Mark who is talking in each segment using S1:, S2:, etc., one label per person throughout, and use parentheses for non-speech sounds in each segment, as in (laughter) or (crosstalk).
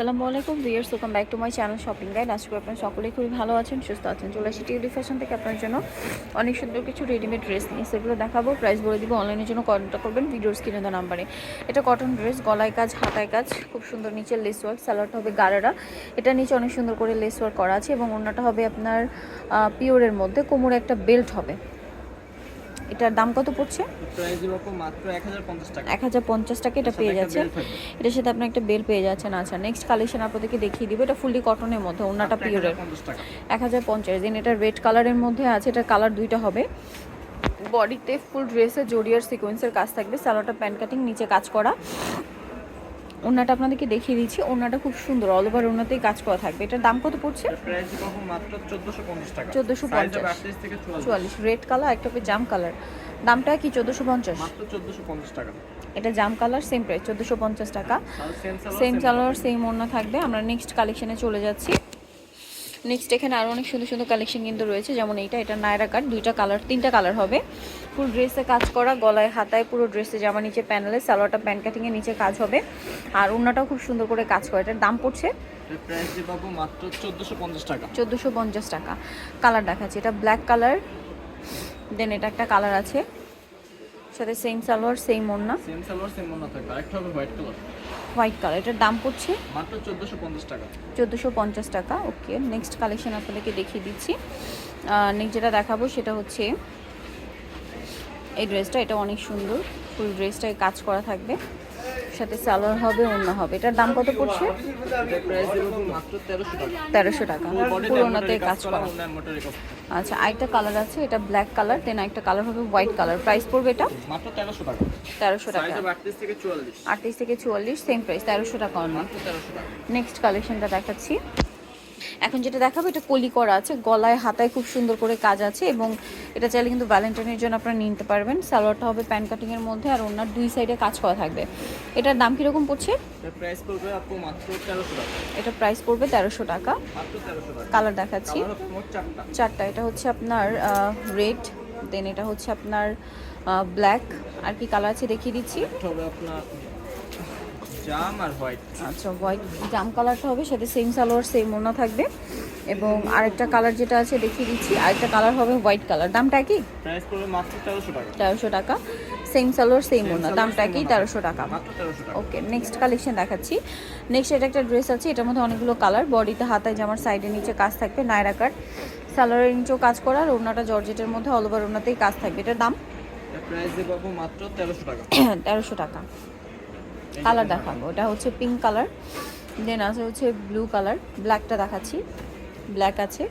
S1: আসসালামু আলাইকুম viewers welcome back to my channel shopping guide আজকে আপনারা সকলেই খুবই ভালো আছেন, সুস্থ আছেন। চলে আসি টিউলি ফ্যাশন থেকে আপনার জন্য অনেক সুন্দর কিছু রেডিমেড ড্রেস নিয়ে। সেগুলো দেখাবো প্রাইস বলে দিব অনলাইনের জন্য কন্ট্যাক্ট করবেন ভিডিওর স্ক্রিনে দেওয়া নাম্বারে। এটা কটন ড্রেস গলায় কাজ, হাতায় কাজ, খুব সুন্দর নিচে লেস ওয়ার্ক সালোয়ারটা হবে গারারা। এটা নিচে অনেক সুন্দর করে লেস ওয়ার্ক করা আছে এবং অন্যটা হবে আপনার পিওরের মধ্যে, কোমরে একটা বেল্ট হবে। এটার দাম কত পড়ছে?
S2: প্রাইস দিব আপু মাত্র 1050 টাকা
S1: এক হাজার পঞ্চাশ টাকা এটা পেয়ে যাচ্ছে এটার সাথে আপনার একটা বেল পেয়ে যাচ্ছেন আচ্ছা নেক্সট কালেকশন আপনাদেরকে দেখিয়ে দিব। এটা ফুললি কটনের মধ্যে ওনাটা পিওরের এক হাজার পঞ্চাশ দিন এটা রেড কালারের মধ্যে আছে এটা কালার দুইটা হবে। বডিতে ফুল ড্রেসে জড়িয়ার সিকোয়েন্সের কাজ থাকবে সালোয়ারটা প্যান্ট কাটিং নিচে কাজ করা। ওনাটা আপনাদেরকে দেখিয়ে দিচ্ছি। ওনাটা খুব সুন্দর অল ওভার ওনাতেই কাজ করা থাকবে। এটার দাম কত পড়ছে?
S2: চোদ্দোশো পঞ্চাশ আপু মাত্র 1450 টাকা।
S1: 1450
S2: Size হবে 38 থেকে 44
S1: চুয়াল্লিশ। রেড কালার একটা জাম কালার দামটা কি চোদ্দোশো পঞ্চাশ?
S2: মাত্র 1450 টাকা।
S1: এটা জাম কালার সেম প্রাইস চোদ্দোশো পঞ্চাশ টাকা।
S2: সেম
S1: কালার সেম ওড়না থাকবে। আমরা নেক্সট কালেকশনে চলে যাচ্ছি। নেক্সট এখানে আরও অনেক সুন্দর সুন্দর কালেকশন কিন্তু রয়েছে। যেমন এইটা এটা নায়রা কাট দুইটা কালার তিনটা কালার হবে। ফুল ড্রেসে কাজ করা গলায় হাতায় পুরো ড্রেসে জামা নিচে প্যানেলে সালোয়ারটা প্যান্ট কাটিংয়ের নিচে কাজ হবে। আর ওড়নাটাও খুব সুন্দর করে কাজ করে। এটার দাম পড়ছে
S2: প্রাইস আপু মাত্র 1450 টাকা।
S1: চোদ্দোশো পঞ্চাশ টাকা। কালার দেখাচ্ছে। এটা ব্ল্যাক কালার দেন এটা একটা কালার আছে। সাথে সেম সালোয়ার সেম ওড়না।
S2: সেম সালোয়ার সেম থাকবে। আরেকটা হবে হোয়াইট কালার
S1: হোয়াইট কালার। এটার দাম পড়ছে?
S2: মাত্র 1450 টাকা।
S1: চোদ্দোশো পঞ্চাশ টাকা ওকে। নেক্সট কালেকশন আপনাদেরকে দেখিয়ে দিচ্ছি। নেক্সট যেটা দেখাবো সেটা হচ্ছে এই ড্রেসটা এটা অনেক সুন্দর। ফুল ড্রেসটায় কাজ করা থাকবে। সাথে সালোয়ার হবে অন্য হবে। এটার দাম কত পড়ছে?
S2: এটা প্রাইস দিব আপু মাত্র 1300 টাকা
S1: তেরোশো টাকা। পুরোনাতে কাজ করা। আচ্ছা আরেকটা কালার আছে, এটা ব্ল্যাক কালার দেন একটা কালার হবে হোয়াইট কালার। প্রাইস পড়বে এটা?
S2: 1300 টাকা
S1: তেরোশো টাকা।
S2: সাইজ হবে 38 থেকে 44
S1: আটত্রিশ থেকে চুয়াল্লিশ সেম প্রাইস তেরোশো টাকা অন্য
S2: মাত্র 1300 টাকা
S1: নেক্সট কালেকশনটা দেখাচ্ছি। এখন যেটা দেখাবো এটা কলি করা আছে। গলায় হাতায় খুব সুন্দর করে কাজ আছে এবং এটা চাইলে কিন্তু ভ্যালেন্টাইনের জন্য আপনারা নিতে পারবেন। সালোয়ারটা হবে প্যান্ট কাটিংয়ের মধ্যে আর ওনার দুই সাইডে কাজ করা থাকবে। এটার দাম কীরকম পড়ছে?
S2: এটা প্রাইস পড়বে আপু মাত্র 1300 টাকা।
S1: এটা প্রাইস পড়বে তেরোশো টাকা।
S2: মাত্র 1300 টাকা।
S1: কালার দেখাচ্ছি।
S2: চারটা।
S1: চারটা। এটা হচ্ছে আপনার রেড দেন এটা হচ্ছে আপনার ব্ল্যাক আর কি কালার আছে দেখিয়ে দিচ্ছি।
S2: আপনার জাম আর হোয়াইট।
S1: আচ্ছা হোয়াইট জাম কালারটা হবে সাথে সেম সালোয়ার সেম ওনা থাকবে। এবং আরেকটা কালার যেটা আছে দেখিয়ে দিচ্ছি আরেকটা কালার হবে হোয়াইট কালার। দামটা কি
S2: প্রাইস পড়বে মাত্র তেরোশো টাকা।
S1: তেরোশো টাকা। সেম সালোয়ার সেম ওনা দামটা কি তেরোশো টাকা।
S2: মাত্র
S1: ওকে নেক্সট কালেকশন দেখাচ্ছি। নেক্সট এটা একটা ড্রেস আছে এটার মধ্যে অনেকগুলো কালার বডিতে হাতায় জামার সাইডে নিচে কাজ থাকবে নায়রা কাট সালোয়ারের নিচেও কাজ করা আর ওনাটা জর্জেটের মধ্যে অল ওভার ওনাতেই কাজ থাকবে। এটার দাম?
S2: প্রাইস দেবো মাত্র তেরোশো টাকা। (coughs)
S1: তেরোশো টাকা। কালার দেখাবো। ওটা হচ্ছে পিঙ্ক কালার দেন আছে হচ্ছে ব্লু কালার ব্ল্যাকটা দেখাচ্ছি। ব্ল্যাক আছে।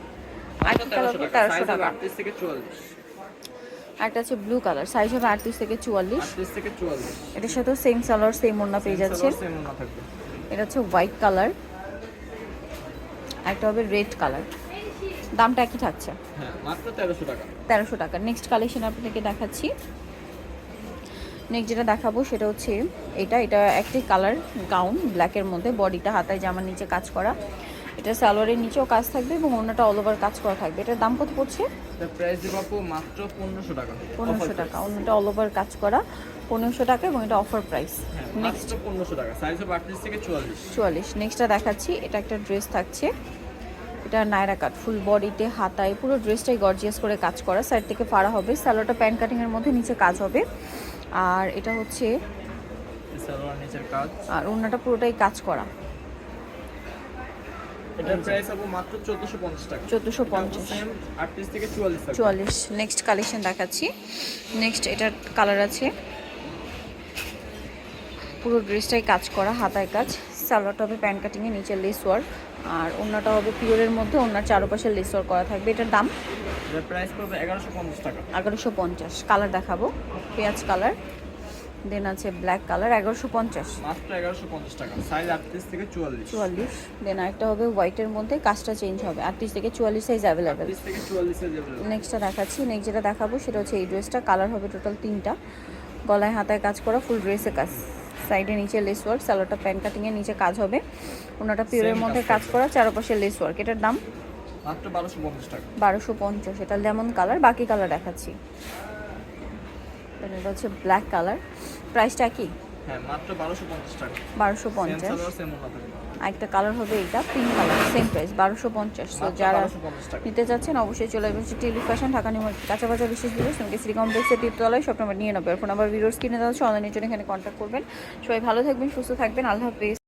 S1: তেরোশো টাকা একটা আছে ব্লু কালার সাইজ হবে আটত্রিশ থেকে চুয়াল্লিশ। এটার সাথেও সেম সালোয়ার সেম ওড়না পেয়ে
S2: থাকবে।
S1: এটা হচ্ছে হোয়াইট কালার একটা হবে রেড কালার দামটা একই থাকছে।
S2: হ্যাঁ তেরোশো টাকা।
S1: তেরোশো টাকা। নেক্সট কালেকশন আপনাকে দেখাচ্ছি। নেক্সট যেটা দেখাবো সেটা হচ্ছে এটা এটা একটি কালার গাউন ব্ল্যাকের মধ্যে বডিটা হাতায় জামার নিচে কাজ করা। এটা সালোয়ারের নিচেও কাজ থাকবে এবং অন্যটা অল ওভার কাজ করা থাকবে। এটার দাম কত পড়ছে?
S2: প্রাইস দেবো আপু মাত্র পনেরোশো টাকা।
S1: অন্যটা অল ওভার কাজ করা। পনেরোশো টাকা এবং এটা অফার প্রাইস
S2: নেক্সট পনেরোশো টাকা। সাইজ হবে আটত্রিশ থেকে চুয়াল্লিশ।
S1: চুয়াল্লিশ। নেক্সটটা দেখাচ্ছি। এটা একটা ড্রেস থাকছে। এটা নায়রা কাট ফুল বডিতে হাতায় পুরো ড্রেসটাই গর্জিয়াস করে কাজ করা। সাইড থেকে ফাড়া হবে। স্যালোটা প্যান্ট কাটিংয়ের মধ্যে নিচে কাজ হবে। আর এটা হচ্ছে আর ওনাটা পুরোটাই কাজ করা।
S2: চুয়াল্লিশ
S1: নেক্সট কালেকশন দেখাচ্ছি। নেক্সট এটার কালার আছে। পুরো ড্রেসটাই কাজ করা হাতায় কাজ। সালোয়ারটা হবে প্যান্ট কাটিংয়ে নিচে লেস ওয়ার্ক। আর ওড়নাটা হবে পিওরের মধ্যে ওড়নার চারপাশে লেস ওয়ার্ক করা থাকবে। এটার দাম?
S2: এগারোশো পঞ্চাশ
S1: কালার দেখাবো। পেঁয়াজ কালার দেন আছে ব্ল্যাক কালার এগারোশো পঞ্চাশ।
S2: চুয়াল্লিশ।
S1: দেন আরেকটা হবে হোয়াইটের মধ্যে কাজটা চেঞ্জ হবে। আটত্রিশ থেকে চুয়াল্লিশ সাইজ অ্যাভেলেবেল নেক্সটটা দেখাচ্ছি। নেক্সট যেটা দেখাবো সেটা হচ্ছে এই ড্রেসটা কালার হবে টোটাল তিনটা। গলায় হাতায় কাজ করা ফুল ড্রেসে কাজ। সাইডে নিচে লেস ওয়ার্ক সালোয়ারটা প্যান্ট কাটিংয়ের নিচে কাজ হবে। ওনাটা পিওরের মধ্যে
S2: কাজ
S1: করা চারপাশে লেস ওয়ার্ক এটার দাম?
S2: মাত্র বারোশো পঞ্চাশ
S1: এটা লেমন কালার বাকি কালার দেখাচ্ছি। এটা হচ্ছে ব্ল্যাক কালার প্রাইসটা কি?
S2: হ্যাঁ মাত্র বারোশো পঞ্চাশ টাকা।
S1: বারোশো পঞ্চাশ। আরেকটা কালার হবে এটা পিঙ্ক কালার সেম প্রাইস বারোশো পঞ্চাশ। তো যারা
S2: 1250
S1: নিতে চাচ্ছেন অবশ্যই চলে আসবেন টেলি ফ্যাশন ঢাকা নিউ কাঁচা বাজার বিশেষ দিবস তোমাকে শ্রী কমপ্লেক্সের তলায় সব নম্বর নিয়ে নেবে। ফোন নাম্বার ভিডিওস কিনে দেওয়া হচ্ছে অনলাইনের জন্য এখানে কন্ট্যাক্ট করবেন। সবাই ভালো থাকবেন সুস্থ থাকবেন আল্লাহ হাফিজ।